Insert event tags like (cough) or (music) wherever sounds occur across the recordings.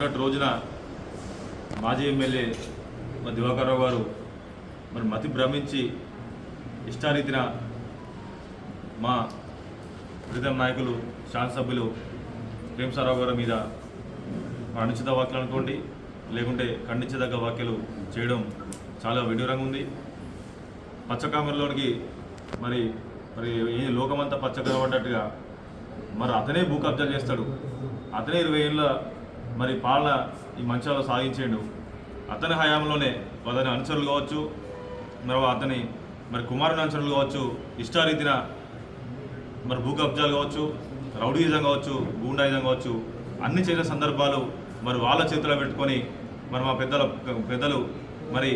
రోజున మాజీ ఎమ్మెల్యే మరి దివాకర్రావు గారు మరి మతి భ్రమించి ఇష్టారీతిన మా ప్రీతం నాయకులు శాసనసభ్యులు ప్రేమసారావు గారి మీద అనుచిత వాక్యాలు అనుకోండి లేకుంటే ఖండించదగ్గ వ్యాఖ్యలు చేయడం చాలా విడూరంగా ఉంది. పచ్చకామెరలోనికి మరి మరి ఏ లోకమంతా పచ్చగా పడ్డట్టుగా మరి అతనే భూ కబ్జాలు చేస్తాడు. అతనే ఇరవై ఏళ్ళ మరి పాలన ఈ మంచాలు సాగించాడు అతని హయాంలోనే అతని అనుచరులు కావచ్చు మరి అతని మరి కుమారుని అనుచరులు కావచ్చు ఇష్టారీతిన మరి భూ కబ్జాలు కావచ్చు రౌడీయిజం కావచ్చు గూండాయిజం కావచ్చు అన్ని చేసిన సందర్భాలు మరి వాళ్ళ చేతిలో పెట్టుకొని మరి మా పెద్దల పెద్దలు మరి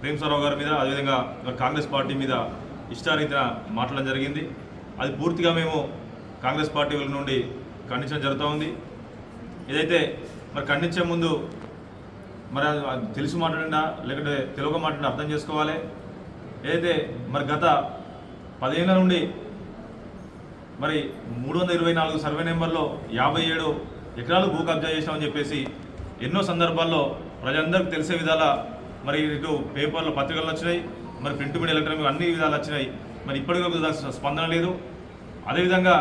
ప్రేమ్ ప్రేమసారావు గారి మీద అదేవిధంగా మరి కాంగ్రెస్ పార్టీ మీద ఇష్టారీతిన మాట్లాడడం జరిగింది. అది పూర్తిగా మేము కాంగ్రెస్ పార్టీ నుండి ఖండించడం జరుగుతూ ఉంది. ఏదైతే మరి ఖండించే ముందు మరి అది తెలిసి మాట్లాడినా లేకుంటే తెలుగు మాట్లాడినా అర్థం చేసుకోవాలి. ఏదైతే మరి గత పదిహేనుల నుండి మరి మూడు వందల ఇరవై నాలుగు సర్వే నెంబర్లో యాభై ఏడు ఎకరాలు భూ కబ్జా చేసినామని చెప్పేసి ఎన్నో సందర్భాల్లో ప్రజలందరికీ తెలిసే విధాల మరి ఇటు పేపర్లో పత్రికలు వచ్చినాయి మరి ప్రింట్ మీడియా ఎలక్ట్రానిక్ అన్ని విధాలు వచ్చినాయి మరి ఇప్పటికీ స్పందన లేదు. అదేవిధంగా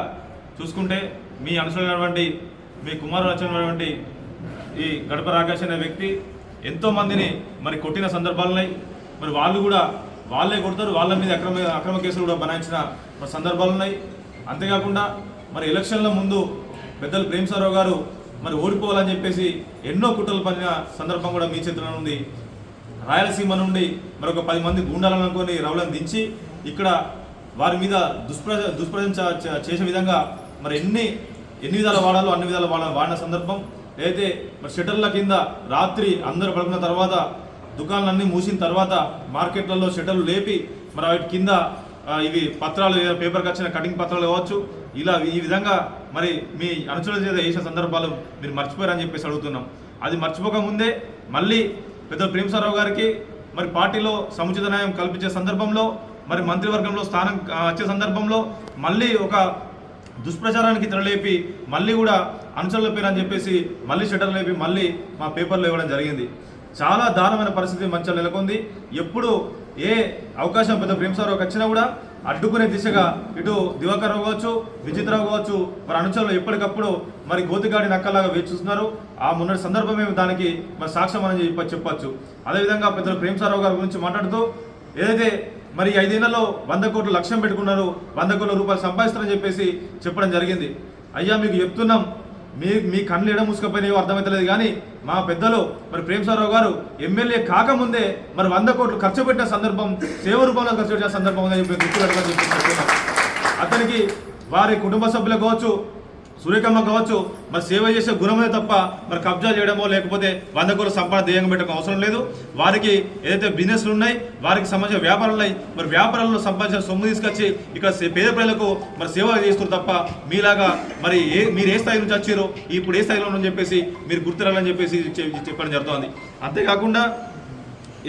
చూసుకుంటే మీ అనుసరైనటువంటి మీ కుమారుడు వచ్చినటువంటి ఈ గడప రాకేష్ అనే వ్యక్తి ఎంతోమందిని మరి కొట్టిన సందర్భాలున్నాయి. మరి వాళ్ళు కూడా వాళ్ళే కొడతారు వాళ్ళ మీద అక్రమ అక్రమ కేసులు కూడా బనాయించిన మరి సందర్భాలున్నాయి. అంతేకాకుండా మరి ఎలక్షన్ల ముందు పెద్దలు ప్రేమసారావు గారు మరి ఓడిపోవాలని చెప్పేసి ఎన్నో కుట్రలు పడిన సందర్భం కూడా మీ చేతిలో ఉంది. రాయలసీమ నుండి మరొక పది మంది గుండాలను అనుకొని రౌలను దించి ఇక్కడ వారి మీద దుష్ప్రచ దుష్ప్రచం చేసే విధంగా మరి ఎన్ని ఎన్ని విధాలు వాడాలో అన్ని విధాలు వాడ వాడిన సందర్భం. అయితే మరి షటర్ల కింద రాత్రి అందరు పడుకున్న తర్వాత దుకాణాలన్నీ మూసిన తర్వాత మార్కెట్లలో షటర్లు లేపి మరి వాటి కింద ఇవి పత్రాలు పేపర్కి వచ్చిన కటింగ్ పత్రాలు ఇవ్వచ్చు ఇలా ఈ విధంగా మరి మీ అనుచరుల చేత వేసిన సందర్భాలు మీరు మర్చిపోయారని చెప్పేసి అడుగుతున్నాం. అది మర్చిపోకముందే మళ్ళీ పెద్ద ప్రేమసారావు గారికి మరి పార్టీలో సముచిత న్యాయం కల్పించే సందర్భంలో మరి మంత్రివర్గంలో స్థానం వచ్చే సందర్భంలో మళ్ళీ ఒక దుష్ప్రచారానికి తెరలేపి మళ్ళీ కూడా అనుచరుల పేరు అని చెప్పేసి మళ్ళీ షటర్ లేపి మళ్ళీ మా పేపర్లో ఇవ్వడం జరిగింది. చాలా దారుణమైన పరిస్థితి మంచిగా నెలకొంది. ఎప్పుడు ఏ అవకాశం పెద్ద ప్రేమసారావుకి వచ్చినా కూడా అడ్డుకునే దిశగా ఇటు దివాకర్ రావు కావచ్చు విజిత్రావు కావచ్చు మరి అనుచరులు ఎప్పటికప్పుడు మరి గోతిగాడి నక్కలాగా వేచి చూస్తున్నారు. ఆ మొన్నటి సందర్భమే దానికి మరి సాక్ష్యం అని చెప్పి చెప్పచ్చు. అదేవిధంగా పెద్దలు ప్రేమసారావు గారి గురించి మాట్లాడుతూ ఏదైతే మరి ఐదేళ్ళలో వంద కోట్లు లక్ష్యం పెట్టుకున్నారు వంద కోట్ల రూపాయలు సంపాదిస్తారని చెప్పేసి చెప్పడం జరిగింది. అయ్యా మీకు చెప్తున్నాం. మీ మీ కళ్ళు ఎడ మూసుకపోయినాయో అర్థమవుతలేదు కానీ మా పెద్దలు మరి ప్రేమసారావు గారు ఎమ్మెల్యే కాకముందే మరి వంద కోట్లు ఖర్చు పెట్టిన సందర్భం సేవ రూపంలో ఖర్చు పెట్టిన సందర్భం చెప్పి గుర్తుపెట్టుకొని చెప్పి అతనికి వారి కుటుంబ సభ్యులు కావచ్చు సూర్యకమ్మ కావచ్చు మరి సేవ చేసే గుణమే తప్ప మరి కబ్జా చేయడమో లేకపోతే వంద కోట్ల సంపాదన ధ్యేయంగా పెట్టడం అవసరం లేదు. వారికి ఏదైతే బిజినెస్లు ఉన్నాయి వారికి సంబంధించిన వ్యాపారాలు ఉన్నాయి మరి వ్యాపారాల్లో సంబంధించిన సొమ్ము తీసుకొచ్చి ఇక్కడ పేద ప్రజలకు మరి సేవ చేస్తారు తప్ప మీలాగా మరి ఏ మీరు ఏ స్థాయి నుంచి వచ్చారో ఇప్పుడు ఏ స్థాయిలో అని చెప్పేసి మీరు గుర్తురాలని చెప్పేసి చెప్పడం జరుగుతోంది. అంతేకాకుండా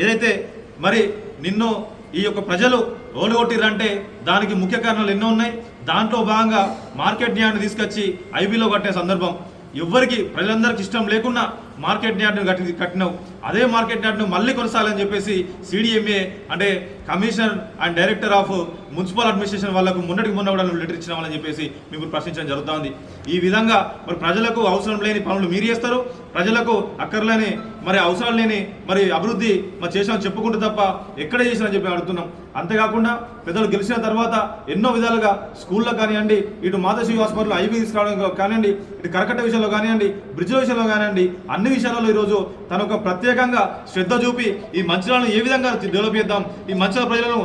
ఏదైతే మరి నిన్ను ఈ యొక్క ప్రజలు ఓలుగొట్టిరంటే దానికి ముఖ్య కారణాలు ఎన్నో ఉన్నాయి. దాంట్లో భాగంగా మార్కెట్ న్యాయాన్ని తీసుకొచ్చి ఐబీలో కట్టే సందర్భం. ఎవ్వరికి ప్రజలందరికీ ఇష్టం లేకున్నా మార్కెట్ న్యాయాన్ని కట్టి కట్టినావు. అదే మార్కెట్ న్యాయాన్ని మళ్ళీ కొనసాగాలని చెప్పేసి సిడిఎంఏ అంటే commissioner and director of municipal administration వాళ్ళకు మొన్నటికి మొన్న కూడా నువ్వు లెటర్ ఇచ్చినామని చెప్పేసి మీకు ప్రశ్నించడం జరుగుతుంది. ఈ విధంగా మరి ప్రజలకు అవసరం లేని పనులు మీరు చేస్తారు? ప్రజలకు అక్కర్లేని మరి అవసరం లేని మరి అభివృద్ధి మరి చేసామని చెప్పుకుంటూ తప్ప ఎక్కడ చేసినా చెప్పి అడుగుతున్నాం. అంతేకాకుండా పెద్దలు గెలిచిన తర్వాత ఎన్నో విధాలుగా స్కూల్లో కానివ్వండి ఇటు మాధవశివ హాస్పిటల్ ఐబీ తీసుకురావడం కానివ్వండి ఇటు కరకట్ట విషయంలో కానివ్వండి బ్రిడ్జ్ల విషయంలో కానివ్వండి అన్ని విషయాలలో ఈరోజు తన ఒక ప్రత్యేకంగా శ్రద్ధ చూపి ఈ మంచిర్యాలను ఏ విధంగా డెవలప్ చేద్దాం ఈ మంచిర్యాల ప్రజలను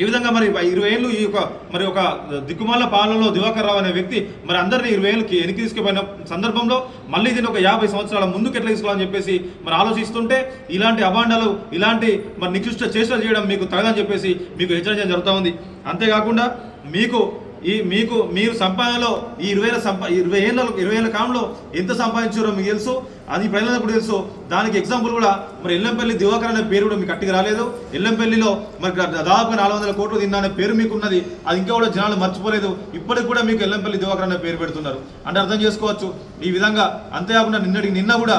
ఈ విధంగా మరి ఇరవై ఏళ్ళు ఈ యొక్క మరి ఒక దిక్కుమాల పాలనలో దివాకర్ రావు అనే వ్యక్తి మరి అందరినీ ఇరవై ఏళ్ళకి వెనక్కి తీసుకుపోయిన సందర్భంలో మళ్ళీ దీన్ని ఒక యాభై సంవత్సరాల ముందుకు ఎట్లా తీసుకోవాలని చెప్పేసి మరి ఆలోచిస్తుంటే ఇలాంటి అభాండాలు ఇలాంటి మరి నికృష్ట చేష్టలు చేయడం మీకు తగదని చెప్పేసి మీకు హెచ్చరించడం జరుగుతూ ఉంది. అంతేకాకుండా మీకు ఈ మీకు మీరు సంపాదనలో ఈ ఇరవై వేల సంపా ఇరవై ఏళ్ళ ఇరవై ఏళ్ళ కాలంలో ఎంత సంపాదించారో మీకు తెలుసు అది ప్రజలకు తెలుసు. దానికి ఎగ్జాంపుల్ కూడా మరి ఎల్లంపల్లి దివాకర్ అనే పేరు కూడా మీకు కట్టికి రాలేదు. ఎల్లంపల్లిలో మరి దాదాపు నాలుగు వందల కోట్లు తిన్నా అనే పేరు మీకు ఉన్నది. అది ఇంకా కూడా జనాలు మర్చిపోలేదు. ఇప్పటికి కూడా మీకు ఎల్లంపల్లి దివాకర్ అనే పేరు పెడుతున్నారు. అంటే అర్థం చేసుకోవచ్చు. ఈ విధంగా అంతేకాకుండా నిన్నటికి నిన్న కూడా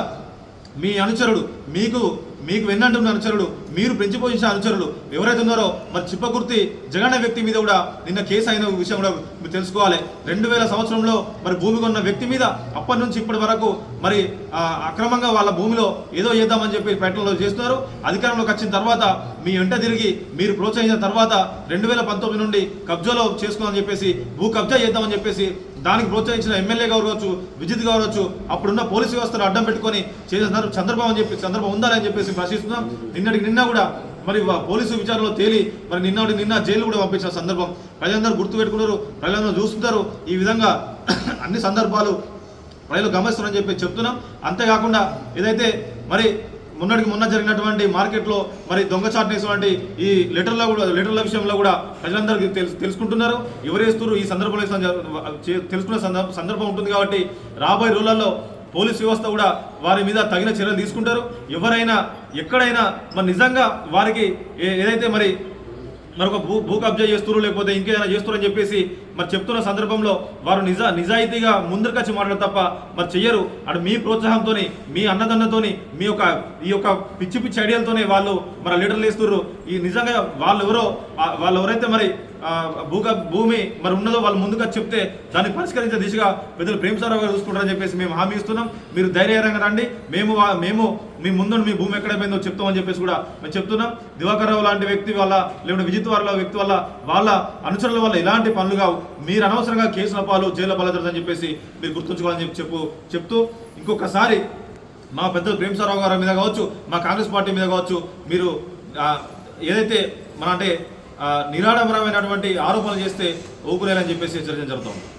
మీ అనుచరుడు మీకు మీకు వెన్నంటున్న అనుచరుడు మీరు పెంచిపోయించిన అనుచరులు ఎవరైతే ఉన్నారో మరి చిప్పకుర్తి జగన్ వ్యక్తి మీద కూడా నిన్న కేసు అయిన విషయం కూడా మీరు తెలుసుకోవాలి. రెండు వేల సంవత్సరంలో మరి భూమి కొన్న వ్యక్తి మీద అప్పటి నుంచి ఇప్పటి వరకు మరి అక్రమంగా వాళ్ళ భూమిలో ఏదో చేద్దామని చెప్పి ప్రకటనలో చేస్తున్నారు. అధికారంలోకి వచ్చిన తర్వాత మీ వెంట తిరిగి మీరు ప్రోత్సహించిన తర్వాత రెండు వేల పంతొమ్మిది నుండి కబ్జాలో చేసుకోమని చెప్పేసి భూ కబ్జా చేద్దామని చెప్పేసి దానికి ప్రోత్సహించిన ఎమ్మెల్యే కావచ్చు విజిత్ కావచ్చు అప్పుడున్న పోలీసు వ్యవస్థను అడ్డం పెట్టుకొని చేసిన సందర్భం అని చెప్పి సందర్భం ఉందా అని చెప్పేసి ప్రశ్నిస్తున్నాం. నిన్నటికి నిన్న కూడా మరి పోలీసు విచారణలో తేలి మరి నిన్న నిన్న జైలు కూడా పంపించిన సందర్భం. ప్రజలందరూ గుర్తు పెట్టుకున్నారు ప్రజలందరూ చూస్తుంటారు. ఈ విధంగా (coughs) అన్ని సందర్భాలు ప్రజలు గమనిస్తున్నారని చెప్పి చెప్తున్నాం. అంతేకాకుండా ఏదైతే మరి మొన్నటికి మొన్న జరిగినటువంటి మార్కెట్లో మరి దొంగచాటునేటువంటి ఈ లెటర్ల కూడా లెటర్ల విషయంలో కూడా ప్రజలందరికీ తెలుసు తెలుసుకుంటున్నారు. ఎవరేస్తున్నారు ఈ సందర్భంలో చే- తెలుసుకునే సందర్భం ఉంటుంది కాబట్టి రాబోయే రోజులలో పోలీస్ వ్యవస్థ కూడా వారి మీద తగిన చర్యలు తీసుకుంటారు. ఎవరైనా ఎక్కడైనా మరి నిజంగా వారికి ఏ- ఏదైతే మరి మరొక భూ భూ కబ్జా చేస్తున్నారు లేకపోతే ఇంకేదైనా చేస్తున్నారు అని చెప్పేసి మరి చెప్తున్న సందర్భంలో వారు నిజా నిజాయితీగా ముందరికొచ్చి మాట్లాడు తప్ప మరి చెయ్యరు. అటు మీ ప్రోత్సాహంతో మీ అన్నదన్నతోని మీ యొక్క ఈ యొక్క పిచ్చి పిచ్చి ఐడియాలతోనే వాళ్ళు మరి లీడర్లు వేస్తున్నారు ఈ నిజంగా వాళ్ళు ఎవరో వాళ్ళు ఎవరైతే మరి భూగ భూక భూమి మరి ఉన్నదో వాళ్ళు ముందుగా చెప్తే దాన్ని పరిష్కరించే దిశగా పెద్దలు ప్రేమసారావు గారు చూసుకుంటారని చెప్పేసి మేము హామీ ఇస్తున్నాం. మీరు ధైర్యంగా రండి. మేము మేము మీ ముందు మీ భూమి ఎక్కడైపోయిందో చెప్తామని చెప్పేసి కూడా మేము చెప్తున్నాం. దివాకర్ రావు లాంటి వ్యక్తి వల్ల లేకుంటే విజిత్ వారి వ్యక్తి వల్ల వాళ్ళ అనుచరుల వల్ల ఇలాంటి పనులు కావు. మీరు అనవసరంగా కేసుల పాలు జైలు పాలవుతారని చెప్పేసి మీరు గుర్తుంచుకోవాలని చెప్పి చెప్పు చెప్తూ ఇంకొకసారి మా పెద్దలు ప్రేమసారావు గారి మీద కావచ్చు మా కాంగ్రెస్ పార్టీ మీద కావచ్చు మీరు ఏదైతే మన అంటే నిరాడంబరమైనటువంటి ఆరోపణలు చేస్తే ఊపులేరని చెప్పేసి హెచ్చరించడం జరుగుతుంది